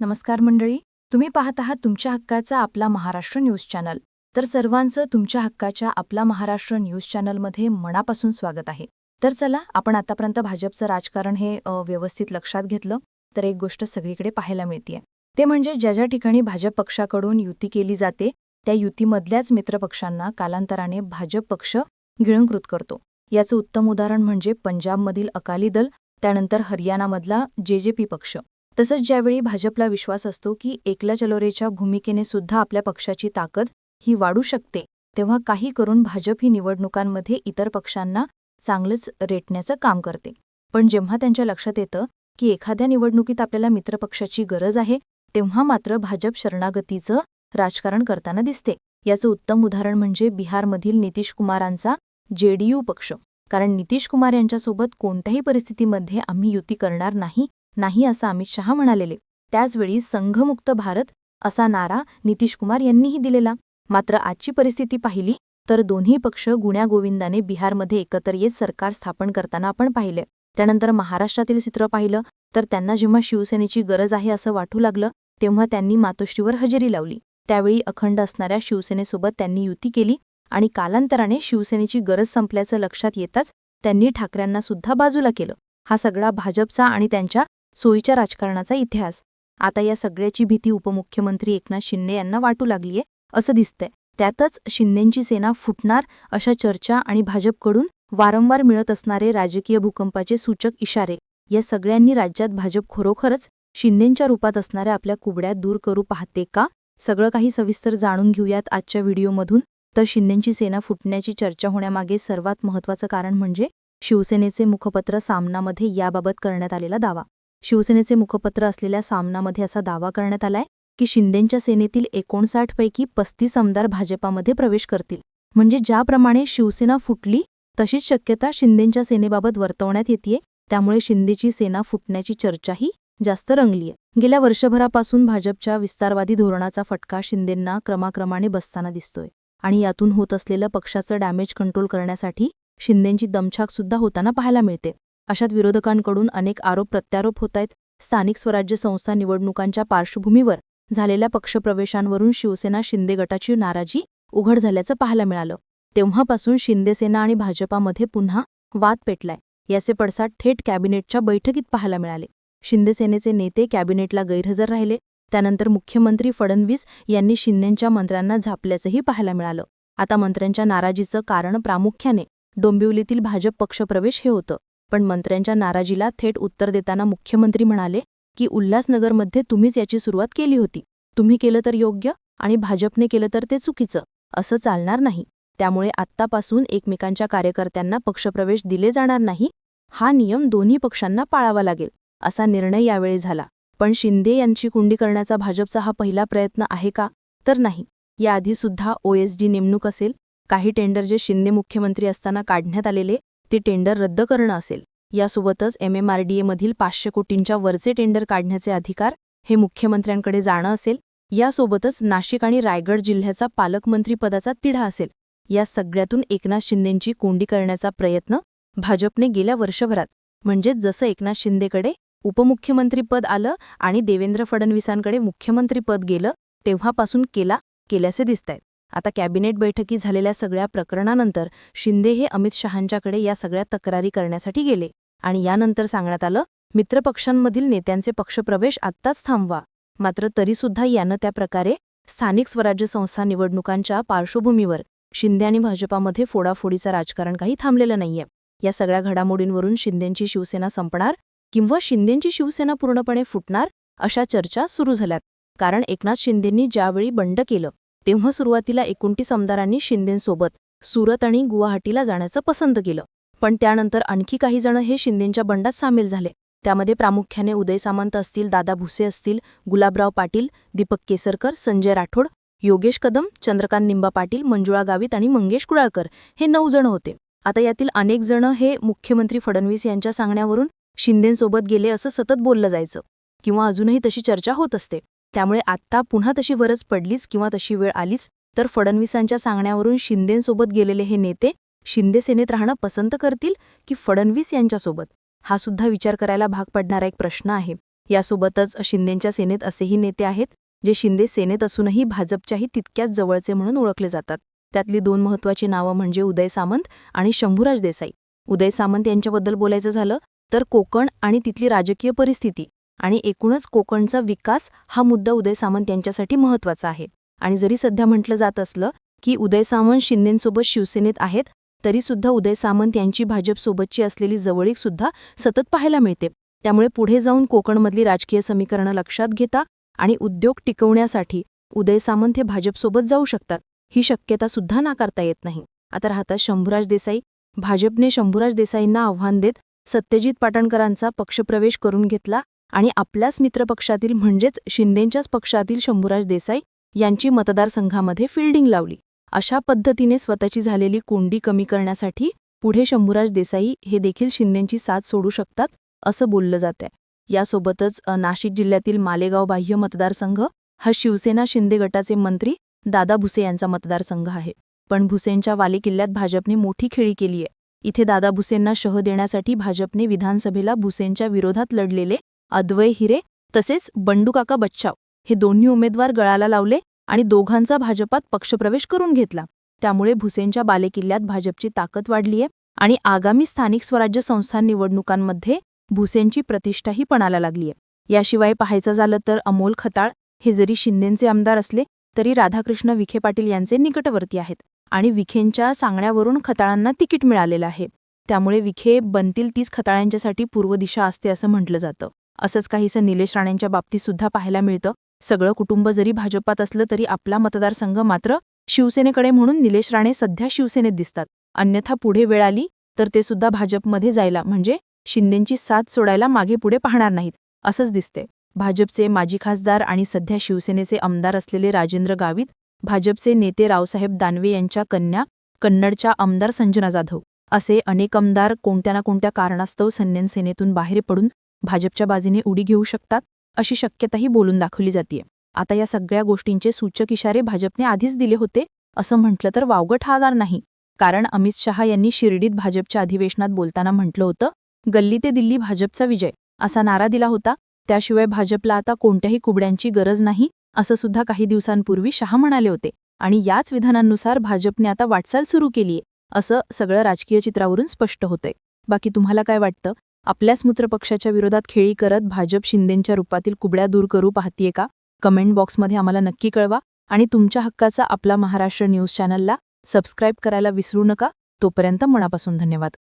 नमस्कार मंडळी तुम्ही पाहत आहात तुमच्या हक्काचा आपला महाराष्ट्र न्यूज चॅनल. तर सर्वांचं तुमच्या हक्काच्या आपला महाराष्ट्र न्यूज चॅनलमध्ये मनापासून स्वागत आहे. तर चला आपण आतापर्यंत भाजपचं राजकारण हे व्यवस्थित लक्षात घेतलं तर एक गोष्ट सगळीकडे पाहायला मिळतीये. ते म्हणजे ज्या ज्या ठिकाणी भाजप पक्षाकडून युती केली जाते त्या युतीमधल्याच मित्रपक्षांना कालांतराने भाजप पक्ष गिळंकृत करतो. याचं उत्तम उदाहरण म्हणजे पंजाबमधील अकाली दल त्यानंतर हरियाणामधला जे जे पी पक्ष. तसंच ज्यावेळी भाजपला विश्वास असतो की एकला चलोरेच्या भूमिकेने सुद्धा आपल्या पक्षाची ताकद ही वाढू शकते तेव्हा काही करून भाजप ही निवडणुकांमध्ये इतर पक्षांना चांगलंच रेटण्याचं काम करते. पण जेव्हा त्यांच्या लक्षात येतं की एखाद्या निवडणुकीत आपल्याला मित्रपक्षाची गरज आहे तेव्हा मात्र भाजप शरणागतीचं राजकारण करताना दिसते. याचं उत्तम उदाहरण म्हणजे बिहारमधील नितीश कुमारांचा जेडीयू पक्ष. कारण नितीश कुमार यांच्यासोबत कोणत्याही परिस्थितीमध्ये आम्ही युती करणार नाही नाही असं अमित शहा म्हणालेले. त्याचवेळी संघमुक्त भारत असा नारा नितीश कुमार यांनीही दिलेला. मात्र आजची परिस्थिती पाहिली तर दोन्ही पक्ष गुण्यागोविंदाने बिहारमध्ये एकत्र येत सरकार स्थापन करताना आपण पाहिले. त्यानंतर महाराष्ट्रातील चित्र पाहिलं तर त्यांना जेव्हा शिवसेनेची गरज आहे असं वाटू लागलं तेव्हा त्यांनी मातोश्रीवर हजेरी लावली. त्यावेळी अखंड असणाऱ्या शिवसेनेसोबत त्यांनी युती केली आणि कालांतराने शिवसेनेची गरज संपल्याचं लक्षात येताच त्यांनी ठाकऱ्यांना सुद्धा बाजूला केलं. हा सगळा भाजपचा आणि त्यांच्या सोयीच्या राजकारणाचा इतिहास. आता या सगळ्याची भीती उपमुख्यमंत्री एकनाथ शिंदे यांना वाटू लागलीये असं दिसतंय. त्यातच शिंदेंची सेना फुटणार अशा चर्चा आणि भाजपकडून वारंवार मिळत असणारे राजकीय भूकंपाचे सूचक इशारे या सगळ्यांनी राज्यात भाजप खरोखरच शिंदेंच्या रूपात असणाऱ्या आपल्या कुबड्या दूर करू पाहते का? सगळं काही सविस्तर जाणून घेऊयात आजच्या व्हिडिओमधून. तर शिंदेंची सेना फुटण्याची चर्चा होण्यामागे सर्वात महत्त्वाचं कारण म्हणजे शिवसेनेचे मुखपत्र सामनामध्ये याबाबत करण्यात आलेला दावा. शिवसेनेचे मुखपत्र असलेल्या सामनामध्ये असा दावा करण्यात आलाय की शिंदेंच्या सेनेतील एकोणसाठपैकी पस्तीस आमदार भाजपामध्ये प्रवेश करतील. म्हणजे ज्याप्रमाणे शिवसेना फुटली तशीच शक्यता शिंदेंच्या सेनेबाबत वर्तवण्यात येते त्यामुळे शिंदेची सेना फुटण्याची चर्चाही जास्त रंगलीय. गेल्या वर्षभरापासून भाजपच्या विस्तारवादी धोरणाचा फटका शिंदेंना क्रमाक्रमाने बसताना दिसतोय. आणि यातून होत असलेलं पक्षाचं डॅमेज कंट्रोल करण्यासाठी शिंदेंची दमछाक सुद्धा होताना पाहायला मिळते. अशात विरोधकांकडून अनेक आरोप प्रत्यारोप होत आहेत स्थानिक स्वराज्य संस्था निवडणुकांच्या पार्श्वभूमीवर झालेल्या पक्षप्रवेशांवरून शिवसेना शिंदे गटाची नाराजी उघड झाल्याचं पाहायला मिळालं. तेव्हापासून शिंदेसेना आणि भाजपामध्ये पुन्हा वाद पेटलाय याचे पडसाद थेट कॅबिनेटच्या बैठकीत पाहायला मिळाले. शिंदेसेनेचे नेते कॅबिनेटला गैरहजर राहिले त्यानंतर मुख्यमंत्री फडणवीस यांनी शिंदेंच्या मंत्र्यांना झापल्याचंही पाहायला मिळालं. आता मंत्र्यांच्या नाराजीचं कारण प्रामुख्याने डोंबिवलीतील भाजप पक्षप्रवेश हे होतं. पण मंत्र्यांच्या नाराजीला थेट उत्तर देताना मुख्यमंत्री म्हणाले की उल्हासनगरमध्ये तुम्हीच याची सुरुवात केली होती. तुम्ही केलं तर योग्य आणि भाजपने केलं तर ते चुकीचं असं चालणार नाही. त्यामुळे आत्तापासून एकमेकांच्या कार्यकर्त्यांना पक्षप्रवेश दिले जाणार नाही. हा नियम दोन्ही पक्षांना पाळावा लागेल असा निर्णय यावेळी झाला. पण शिंदे यांची कुंडी करण्याचा भाजपचा हा पहिला प्रयत्न आहे का? तर नाही. याआधीसुद्धा ओएसडी नेमणूक असेल. काही टेंडर जे शिंदे मुख्यमंत्री असताना काढण्यात आलेले ते टेंडर रद्द करणं असेल. यासोबतच एमएमआरडीएमधील पाचशे कोटींच्या वरचे टेंडर काढण्याचे अधिकार हे मुख्यमंत्र्यांकडे जाणं असेल. यासोबतच नाशिक आणि रायगड जिल्ह्याचा पालकमंत्रीपदाचा तिढा असेल. या सगळ्यातून एकनाथ शिंदेंची कोंडी करण्याचा प्रयत्न भाजपने गेल्या वर्षभरात म्हणजे जसं एकनाथ शिंदेकडे उपमुख्यमंत्रीपद आलं आणि देवेंद्र फडणवीसांकडे मुख्यमंत्रीपद गेलं तेव्हापासून केला केल्याचे दिसतायत आता कॅबिनेट बैठकी झालेल्या सगळ्या प्रकरणानंतर शिंदे हे अमित शहांच्याकडे या सगळ्या तक्रारी करण्यासाठी गेले. आणि यानंतर सांगण्यात आलं मित्रपक्षांमधील नेत्यांचे पक्षप्रवेश आत्ताच थांबवा. मात्र तरीसुद्धा यानं त्या प्रकारे स्थानिक स्वराज्य संस्था निवडणुकांच्या पार्श्वभूमीवर शिंदे आणि भाजपामध्ये फोडाफोडीचं राजकारण काही थांबलेलं नाहीये. या सगळ्या घडामोडींवरून शिंदेंची शिवसेना संपणार किंवा शिंदेंची शिवसेना पूर्णपणे फुटणार अशा चर्चा सुरू झाल्यात. कारण एकनाथ शिंदेंनी ज्यावेळी बंड केलं तेव्हा सुरुवातीला एकोणतीस आमदारांनी शिंदेंसोबत सुरत आणि गुवाहाटीला जाण्याचं पसंत केलं. पण त्यानंतर आणखी काही जण हे शिंदेंच्या बंडात सामील झाले. त्यामध्ये प्रामुख्याने उदय सामंत असतील दादा भुसे असतील गुलाबराव पाटील दीपक केसरकर संजय राठोड योगेश कदम चंद्रकांत निंबा पाटील मंजुळा गावित आणि मंगेश कुडाळकर हे नऊ जण होते. आता यातील अनेक जण हे मुख्यमंत्री फडणवीस यांच्या सांगण्यावरून शिंदेंसोबत गेले असं सतत बोललं जायचं किंवा अजूनही तशी चर्चा होत असते. त्यामुळे आत्ता पुन्हा तशी गरज पडलीच किंवा तशी वेळ आलीच तर फडणवीसांच्या सांगण्यावरून शिंदेंसोबत गेलेले हे नेते शिंदे सेनेत राहणं पसंत करतील की फडणवीस यांच्यासोबत? हा सुद्धा विचार करायला भाग पडणारा एक प्रश्न आहे. यासोबतच शिंदेंच्या सेनेत असेही नेते आहेत जे शिंदे सेनेत असूनही भाजपच्याही तितक्याच जवळचे म्हणून ओळखले जातात. त्यातली दोन महत्त्वाची नावं म्हणजे उदय सामंत आणि शंभूराज देसाई. उदय सामंत यांच्याबद्दल बोलायचं झालं तर कोकण आणि तिथली राजकीय परिस्थिती. आणि एकूणच कोकणचा विकास हा मुद्दा उदय सामंत यांच्यासाठी महत्त्वाचा आहे. आणि जरी सध्या म्हटलं जात असलं की उदय सामंत शिंदेंसोबत शिवसेनेत आहेत तरीसुद्धा उदय सामंत यांची भाजपसोबतची असलेली जवळीक सुद्धा सतत पाहायला मिळते. त्यामुळे पुढे जाऊन कोकणमधली राजकीय समीकरणं लक्षात घेता आणि उद्योग टिकवण्यासाठी उदय सामंत हे भाजपसोबत जाऊ शकतात ही शक्यता सुद्धा नाकारता येत नाही. आता राहतात शंभूराज देसाई. भाजपने शंभूराज देसाईंना आव्हान देत सत्यजित पाटणकरांचा पक्षप्रवेश करून घेतला आणि आपल्याच मित्रपक्षातील म्हणजेच शिंदेंच्याच पक्षातील शंभूराज देसाई यांची मतदारसंघामध्ये फिल्डिंग लावली. अशा पद्धतीने स्वतःची झालेली कोंडी कमी करण्यासाठी पुढे शंभूराज देसाई हे देखील शिंदेंची साथ सोडू शकतात असं बोललं जातंय. यासोबतच नाशिक जिल्ह्यातील मालेगाव बाह्य मतदारसंघ हा शिवसेना शिंदे गटाचे मंत्री दादा भुसे यांचा मतदारसंघ आहे. पण भुसेंच्या वालेकिल्ल्यात भाजपने मोठी खेळी केली आहे इथे दादा भुसेंना शह देण्यासाठी भाजपने विधानसभेला भुसेंच्या विरोधात लढलेले अद्वय हिरे तसेच बंडूकाका बच्चाव हे दोन्ही उमेदवार गळाला लावले आणि दोघांचा भाजपात पक्षप्रवेश करून घेतला. त्यामुळे भुसेंच्या बालेकिल्ल्यात भाजपची ताकद वाढलीय आणि आगामी स्थानिक स्वराज्य संस्था निवडणुकांमध्ये भुसेंची प्रतिष्ठाही पणाला लागलीय. याशिवाय पाहायचं झालं तर अमोल खताळ हे जरी शिंदेंचे आमदार असले तरी राधाकृष्ण विखे पाटील यांचे निकटवर्ती आहेत आणि विखेंच्या सांगण्यावरून खताळांना तिकीट मिळालेलं आहे. त्यामुळे विखे बनतील तीच खताळ्यांच्यासाठी पूर्व दिशा असते असं म्हटलं जातं. असंच काहीसं निलेश राणेंच्या बाबतीत सुद्धा पाहायला मिळतं. सगळं कुटुंब जरी भाजपात असलं तरी आपला मतदारसंघ मात्र शिवसेनेकडे म्हणून निलेश राणे सध्या शिवसेनेत दिसतात. अन्यथा पुढे वेळ आली तर ते सुद्धा भाजपमध्ये जायला म्हणजे शिंदेंची साथ सोडायला मागे पुढे पाहणार नाहीत असंच दिसते भाजपचे माजी खासदार आणि सध्या शिवसेनेचे आमदार असलेले राजेंद्र गावित भाजपचे नेते रावसाहेब दानवे यांच्या कन्या कन्नडच्या आमदार संजना जाधव असे अनेक आमदार कोणत्या ना कोणत्या कारणास्तव सन्यनसेनेतून बाहेर पडून भाजपच्या बाजूने उडी घेऊ शकतात अशी शक्यताही बोलून दाखवली जाते आता या सगळ्या गोष्टींचे सूचक इशारे भाजपने आधीच दिले होते असं म्हटलं तर वावगट हादार नाही. कारण अमित शहा यांनी शिर्डीत भाजपच्या अधिवेशनात बोलताना म्हटलं होतं गल्ली ते दिल्ली भाजपचा विजय असा नारा दिला होता. त्याशिवाय भाजपला आता कोणत्याही कुबड्यांची गरज नाही असं सुद्धा काही दिवसांपूर्वी शहा म्हणाले होते. आणि याच विधानांनुसार भाजपने आता वाटचाल सुरू केलीये असं सगळं राजकीय चित्रावरून स्पष्ट होतंय. बाकी तुम्हाला काय वाटतं? आपल्याच मूत्रपक्षाच्या विरोधात खेळी करत भाजप शिंदेंच्या रूपातील कुबड्या दूर करू पाहतीये का? कमेंट बॉक्समध्ये आम्हाला नक्की कळवा. आणि तुमच्या हक्काचा आपला महाराष्ट्र न्यूज चॅनलला सबस्क्राईब करायला विसरू नका. तोपर्यंत मनापासून धन्यवाद.